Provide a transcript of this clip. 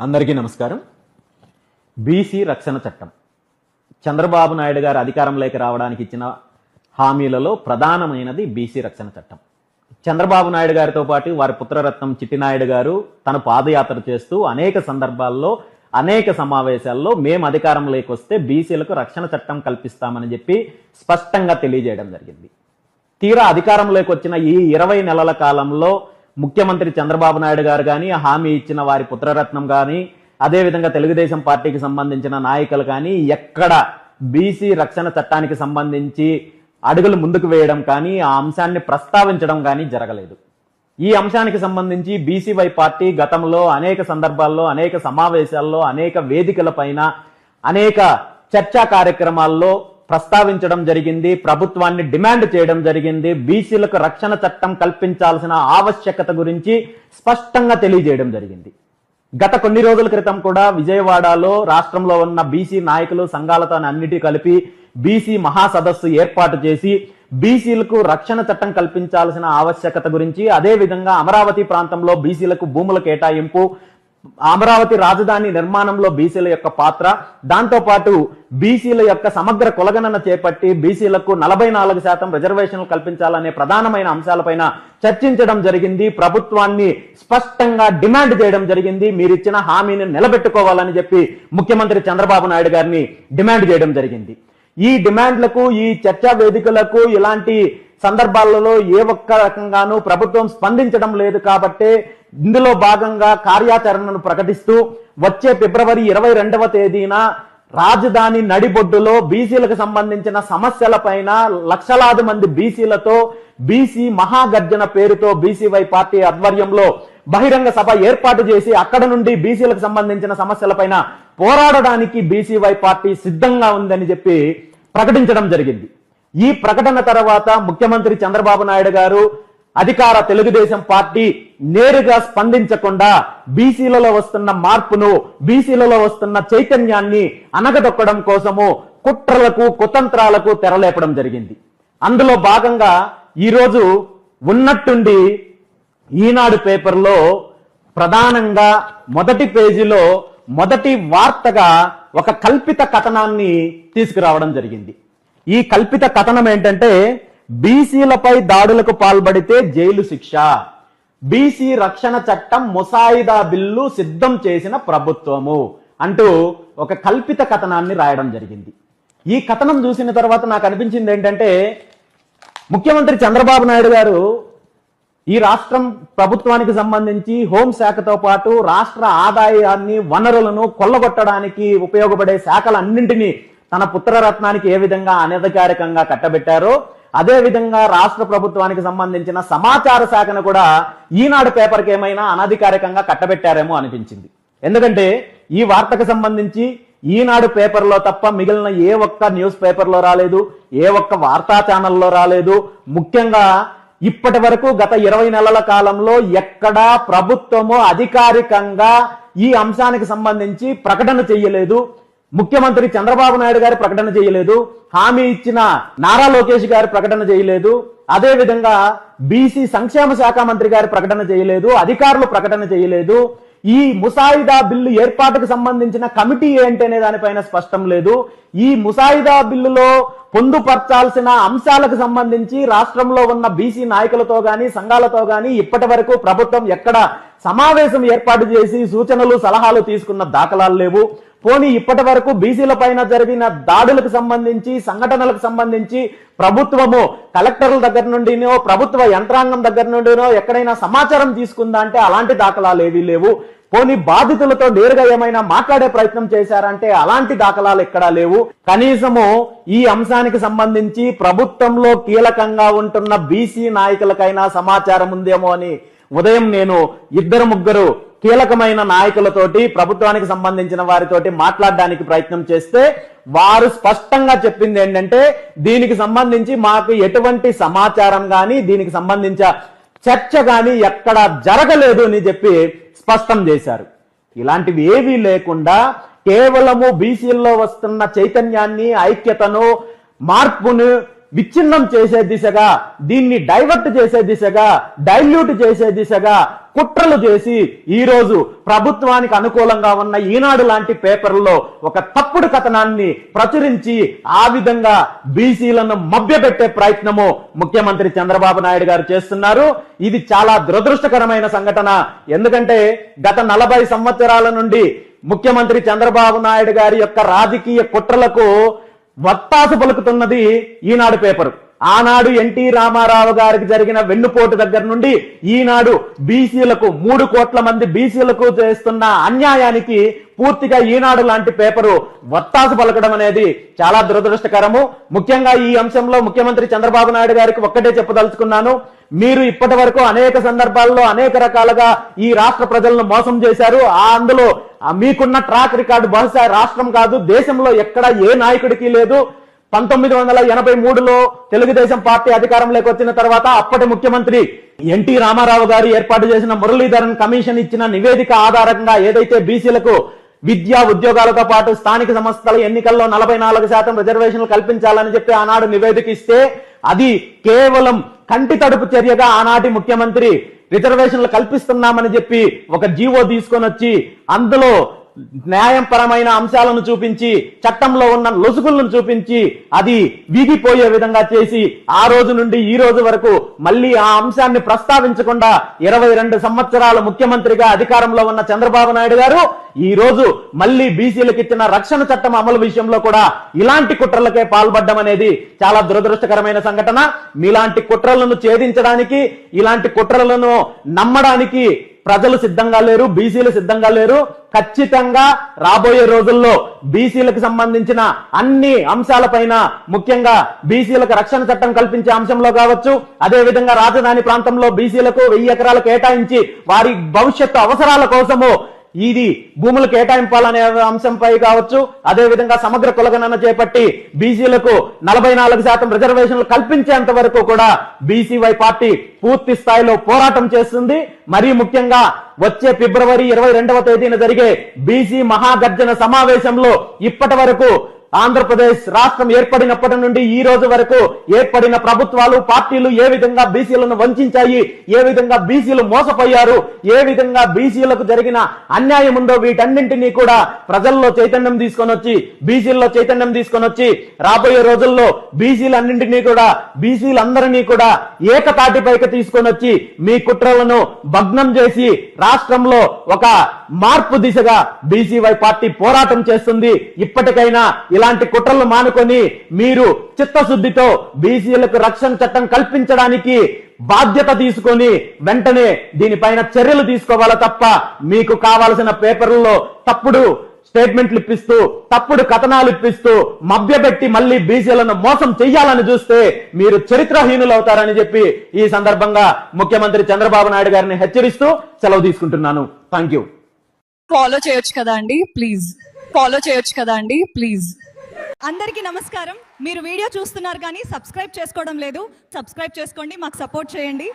అందరికీ నమస్కారం. బీసీ రక్షణ చట్టం. చంద్రబాబు నాయుడు గారు అధికారంలోకి రావడానికి ఇచ్చిన హామీలలో ప్రధానమైనది బీసీ రక్షణ చట్టం. చంద్రబాబు నాయుడు గారితో పాటు వారి పుత్రరత్నం చిట్టినాయుడు గారు తను పాదయాత్ర చేస్తూ అనేక సందర్భాల్లో అనేక సమావేశాల్లో మేము అధికారంలోకి వస్తే బీసీలకు రక్షణ చట్టం కల్పిస్తామని చెప్పి స్పష్టంగా తెలియజేయడం జరిగింది. తీరా అధికారంలోకి వచ్చిన ఈ ఇరవై నెలల కాలంలో ముఖ్యమంత్రి చంద్రబాబు నాయుడు గారు కానీ హామీ ఇచ్చిన వారి పుత్రరత్నం కానీ అదేవిధంగా తెలుగుదేశం పార్టీకి సంబంధించిన నాయకులు కానీ ఎక్కడ బీసీ రక్షణ చట్టానికి సంబంధించి అడుగులు ముందుకు వేయడం కానీ ఆ అంశాన్ని ప్రస్తావించడం కానీ జరగలేదు. ఈ అంశానికి సంబంధించి బీసీవై పార్టీ గతంలో అనేక సందర్భాల్లో అనేక సమావేశాల్లో అనేక వేదికల పైన అనేక చర్చా కార్యక్రమాల్లో ప్రస్తావించడం జరిగింది ప్రభుత్వాన్ని డిమాండ్ చేయడం జరిగింది బీసీలకు రక్షణ చట్టం కల్పించాల్సిన ఆవశ్యకత గురించి స్పష్టంగా తెలియజేయడం జరిగింది. గత కొన్ని రోజుల క్రితం కూడా విజయవాడలో రాష్ట్రంలో ఉన్న బీసీ నాయకులు సంఘాలతో అన్నిటి కలిపి బీసీ మహాసదస్సు ఏర్పాటు చేసి బీసీలకు రక్షణ చట్టం కల్పించాల్సిన ఆవశ్యకత గురించి అదే విధంగా అమరావతి ప్రాంతంలో బీసీలకు భూముల కేటాయింపు అమరావతి రాజధాని నిర్మాణంలో బీసీల యొక్క పాత్ర దాంతో పాటు బీసీల యొక్క సమగ్ర కులగణన చేపట్టి బీసీలకు నలభై నాలుగు శాతం రిజర్వేషన్లు కల్పించాలనే ప్రధానమైన అంశాలపైన చర్చించడం జరిగింది. ప్రభుత్వాన్ని స్పష్టంగా డిమాండ్ చేయడం జరిగింది. మీరిచ్చిన హామీని నిలబెట్టుకోవాలని చెప్పి ముఖ్యమంత్రి చంద్రబాబు నాయుడు గారిని డిమాండ్ చేయడం జరిగింది. ఈ డిమాండ్లకు ఈ చర్చా వేదికలకు ఇలాంటి సందర్భాలలో ఏ ఒక్క రకంగానూ ప్రభుత్వం స్పందించడం లేదు కాబట్టే ఇందులో భాగంగా కార్యాచరణను ప్రకటిస్తూ వచ్చే ఫిబ్రవరి ఇరవై రెండవ తేదీన రాజధాని నడిబొడ్డులో బీసీలకు సంబంధించిన సమస్యలపైన లక్షలాది మంది బీసీలతో బీసీ మహాగర్జన పేరుతో బీసీవై పార్టీ ఆధ్వర్యంలో బహిరంగ సభ ఏర్పాటు చేసి అక్కడ నుండి బీసీలకు సంబంధించిన సమస్యలపైన పోరాడడానికి బీసీవై పార్టీ సిద్ధంగా ఉందని చెప్పి ప్రకటించడం జరిగింది. ఈ ప్రకటన తర్వాత ముఖ్యమంత్రి చంద్రబాబు నాయుడు గారు అధికార తెలుగుదేశం పార్టీ నేరుగా స్పందించకుండా బీసీలలో వస్తున్న మార్పును బీసీలలో వస్తున్న చైతన్యాన్ని అనగదొక్కడం కోసము కుట్రలకు కుతంత్రాలకు తెరలేపడం జరిగింది. అందులో భాగంగా ఈరోజు ఉన్నట్టుండి ఈనాడు పేపర్లో ప్రధానంగా మొదటి పేజీలో మొదటి వార్తగా ఒక కల్పిత కథనాన్ని తీసుకురావడం జరిగింది. ఈ కల్పిత కథనం ఏంటంటే బీసీలపై దాడులకు పాల్పడితే జైలు శిక్ష. బీసీ రక్షణ చట్టం ముసాయిదా బిల్లు సిద్ధం చేసిన ప్రభుత్వము అంటూ ఒక కల్పిత కథనాన్ని రాయడం జరిగింది. ఈ కథనం చూసిన తర్వాత నాకు అనిపించింది ఏంటంటే ముఖ్యమంత్రి చంద్రబాబు నాయుడు గారు ఈ రాష్ట్రం ప్రభుత్వానికి సంబంధించి హోంశాఖతో పాటు రాష్ట్ర ఆదాయాన్ని వనరులను కొల్లగొట్టడానికి ఉపయోగపడే శాఖలన్నింటినీ తన పుత్రరత్నానికి ఏ విధంగా అనధికారికంగా కట్టబెట్టారో అదే విధంగా రాష్ట్ర ప్రభుత్వానికి సంబంధించిన సమాచార శాఖను కూడా ఈనాడు పేపర్కి ఏమైనా అనధికారికంగా కట్టబెట్టారేమో అనిపించింది. ఎందుకంటే ఈ వార్తకు సంబంధించి ఈనాడు పేపర్లో తప్ప మిగిలిన ఏ ఒక్క న్యూస్ పేపర్లో రాలేదు ఏ ఒక్క వార్తా ఛానల్లో రాలేదు. ముఖ్యంగా ఇప్పటి వరకు గత ఇరవై నెలల కాలంలో ఎక్కడా ప్రభుత్వము అధికారికంగా ఈ అంశానికి సంబంధించి ప్రకటన చేయలేదు. ముఖ్యమంత్రి చంద్రబాబు నాయుడు గారు ప్రకటన చేయలేదు. హామీ ఇచ్చిన నారా లోకేష్ గారు ప్రకటన చేయలేదు. అదే విధంగా బీసీ సంక్షేమ శాఖ మంత్రి గారు ప్రకటన చేయలేదు. అధికారులు ప్రకటన చేయలేదు. ఈ ముసాయిదా బిల్లు ఏర్పాటుకు సంబంధించిన కమిటీ ఏంటనే దానిపైన స్పష్టం లేదు. ఈ ముసాయిదా బిల్లులో పొందుపరచాల్సిన అంశాలకు సంబంధించి రాష్ట్రంలో ఉన్న బీసీ నాయకులతో గాని సంఘాలతో గాని ఇప్పటి వరకు ప్రభుత్వం ఎక్కడ సమావేశం ఏర్పాటు చేసి సూచనలు సలహాలు తీసుకున్న దాఖలాలు లేవు. పోనీ ఇప్పటి వరకు బీసీల పైన జరిగిన దాడులకు సంబంధించి సంఘటనలకు సంబంధించి ప్రభుత్వము కలెక్టర్ల దగ్గర నుండినో ప్రభుత్వ యంత్రాంగం దగ్గర నుండినో ఎక్కడైనా సమాచారం తీసుకుందా అంటే అలాంటి దాఖలాలు ఏవీ లేవు. పోనీ బాధితులతో నేరుగా ఏమైనా మాట్లాడే ప్రయత్నం చేశారంటే అలాంటి దాఖలాలు ఎక్కడా లేవు. కనీసము ఈ అంశానికి సంబంధించి ప్రభుత్వంలో కీలకంగా ఉంటున్న బీసీ నాయకులకైనా సమాచారం ఉందేమో అని ఉదయం నేను ఇద్దరు ముగ్గురు కీలకమైన నాయకులతోటి ప్రభుత్వానికి సంబంధించిన వారితోటి మాట్లాడడానికి ప్రయత్నం చేస్తే వారు స్పష్టంగా చెప్పింది ఏంటంటే దీనికి సంబంధించి మాకు ఎటువంటి సమాచారం కానీ దీనికి సంబంధించిన చర్చ కానీ ఎక్కడ జరగలేదు అని చెప్పి స్పష్టం చేశారు. ఇలాంటివి ఏవీ లేకుండా కేవలము బీసీల్లో వస్తున్న చైతన్యాన్ని ఐక్యతను మార్పును విచ్ఛిన్నం చేసే దిశగా దీన్ని డైవర్ట్ చేసే దిశగా డైల్యూట్ చేసే దిశగా కుట్రలు చేసి ఈరోజు ప్రభుత్వానికి అనుకూలంగా ఉన్న ఈనాడు లాంటి పేపర్లో ఒక తప్పుడు కథనాన్ని ప్రచురించి ఆ విధంగా బీసీలను మభ్యపెట్టే ప్రయత్నము ముఖ్యమంత్రి చంద్రబాబు నాయుడు గారు చేస్తున్నారు. ఇది చాలా దురదృష్టకరమైన సంఘటన. ఎందుకంటే గత నలభై సంవత్సరాల నుండి ముఖ్యమంత్రి చంద్రబాబు నాయుడు గారి యొక్క రాజకీయ కుట్రలకు వత్తాసు పలుకుతున్నది ఈనాడు పేపరు. ఆనాడు ఎన్టీ రామారావు గారికి జరిగిన వెన్నుపోటు దగ్గర నుండి ఈనాడు బీసీలకు మూడు కోట్ల మంది బీసీలకు చేస్తున్న అన్యాయానికి పూర్తిగా ఈనాడు లాంటి పేపరు వత్తాసు పలకడం అనేది చాలా దురదృష్టకరము. ముఖ్యంగా ఈ అంశంలో ముఖ్యమంత్రి చంద్రబాబు నాయుడు గారికి ఒక్కటే చెప్పదలుచుకున్నాను. మీరు ఇప్పటి వరకు అనేక సందర్భాల్లో అనేక రకాలుగా ఈ రాష్ట్ర ప్రజలను మోసం చేశారు. ఆ అందులో మీకున్న ట్రాక్ రికార్డు బహుశా రాష్ట్రం కాదు దేశంలో ఎక్కడ ఏ నాయకుడికి లేదు. పంతొమ్మిది వందల ఎనభై మూడులో తెలుగుదేశం పార్టీ అధికారంలోకి వచ్చిన తర్వాత అప్పటి ముఖ్యమంత్రి ఎన్టీ రామారావు గారు ఏర్పాటు చేసిన మురళీధరన్ కమిషన్ ఇచ్చిన నివేదిక ఆధారంగా ఏదైతే బీసీలకు విద్యా ఉద్యోగాలతో పాటు స్థానిక సంస్థల ఎన్నికల్లో నలభై నాలుగు శాతం రిజర్వేషన్లు కల్పించాలని చెప్పి ఆనాడు నివేదిక ఇస్తే అది కేవలం కంటి తడుపు చర్యగా ఆనాటి ముఖ్యమంత్రి రిజర్వేషన్లు కల్పిస్తున్నామని చెప్పి ఒక జీవో తీసుకొని వచ్చి అందులో న్యాయపరమైన అంశాలను చూపించి చట్టంలో ఉన్న లొసుగులను చూపించి అది వీగిపోయే విధంగా చేసి ఆ రోజు నుండి ఈ రోజు వరకు మళ్ళీ ఆ అంశాన్ని ప్రస్తావించకుండా ఇరవై రెండు సంవత్సరాల ముఖ్యమంత్రిగా అధికారంలో ఉన్న చంద్రబాబు నాయుడు గారు ఈ రోజు మళ్ళీ బీసీలకు ఇచ్చిన రక్షణ చట్టం అమలు విషయంలో కూడా ఇలాంటి కుట్రలకే పాల్పడడం అనేది చాలా దురదృష్టకరమైన సంఘటన. మీలాంటి కుట్రలను ఛేదించడానికి ఇలాంటి కుట్రలను నమ్మడానికి ప్రజలు సిద్ధంగా లేరు బీసీలు సిద్ధంగా లేరు. ఖచ్చితంగా రాబోయే రోజుల్లో బీసీలకు సంబంధించిన అన్ని అంశాలపైన ముఖ్యంగా బీసీలకు రక్షణ చట్టం కల్పించే అంశంలో కావచ్చు అదే విధంగా రాజధాని ప్రాంతంలో బీసీలకు వెయ్యి ఎకరాలు కేటాయించి వారి భవిష్యత్తు అవసరాల కోసము ఇది భూములు కేటాయింపాలనే అంశంపై కావచ్చు. అదే విధంగా సమగ్ర కులగణన చేపట్టి బీసీలకు నలభై నాలుగు శాతం రిజర్వేషన్లు కల్పించేంత వరకు కూడా బీసీవై పార్టీ పూర్తి స్థాయిలో పోరాటం చేస్తుంది. మరీ ముఖ్యంగా వచ్చే ఫిబ్రవరి ఇరవై రెండవ తేదీన జరిగే బీసీ మహాగర్జన సమావేశంలో ఇప్పటి వరకు ఆంధ్రప్రదేశ్ రాష్ట్రం ఏర్పడినప్పటి నుండి ఈ రోజు వరకు ఏర్పడిన ప్రభుత్వాలు పార్టీలు ఏ విధంగా బీసీలను వంచాయి ఏ విధంగా బీసీలు మోసపోయారు ఏ విధంగా బీసీలకు జరిగిన అన్యాయం ఉందో వీటన్నింటినీ కూడా ప్రజల్లో చైతన్యం తీసుకొని వచ్చి బీసీల్లో చైతన్యం తీసుకొని వచ్చి రాబోయే రోజుల్లో బీసీలన్నింటినీ కూడా బీసీలందరినీ కూడా ఏకతాటిపైకి తీసుకొని వచ్చి మీ కుట్రలను భగ్నం చేసి రాష్ట్రంలో ఒక మార్పు దిశగా బీసీవై పార్టీ పోరాటం చేస్తుంది. ఇప్పటికైనా ఇలాంటి కుట్రలు మానుకొని మీరు చిత్తశుద్ధితో బీసీలకు రక్షణ చట్టం కల్పించడానికి బాధ్యత తీసుకొని వెంటనే దీనిపైన చర్యలు తీసుకోవాలా తప్ప మీకు కావాల్సిన పేపర్లలో తప్పుడు స్టేట్మెంట్లు ఇప్పిస్తూ తప్పుడు కథనాలు ఇప్పిస్తూ మభ్యపెట్టి మళ్ళీ బీసీలను మోసం చెయ్యాలని చూస్తే మీరు చరిత్రహీనులు అవుతారని చెప్పి ఈ సందర్భంగా ముఖ్యమంత్రి చంద్రబాబు నాయుడు గారిని హెచ్చరిస్తూ సెలవు తీసుకుంటున్నాను. థ్యాంక్ యూ ఫాలో చేయొచ్చు కదా అండి? ప్లీజ్ ఫాలో చేయొచ్చు కదా అండి? ప్లీజ్ అందరికీ నమస్కారం. మీరు వీడియో చూస్తున్నారు కానీ సబ్స్క్రైబ్ చేసుకోవడం లేదు. సబ్స్క్రైబ్ చేసుకోండి. మాకు సపోర్ట్ చేయండి.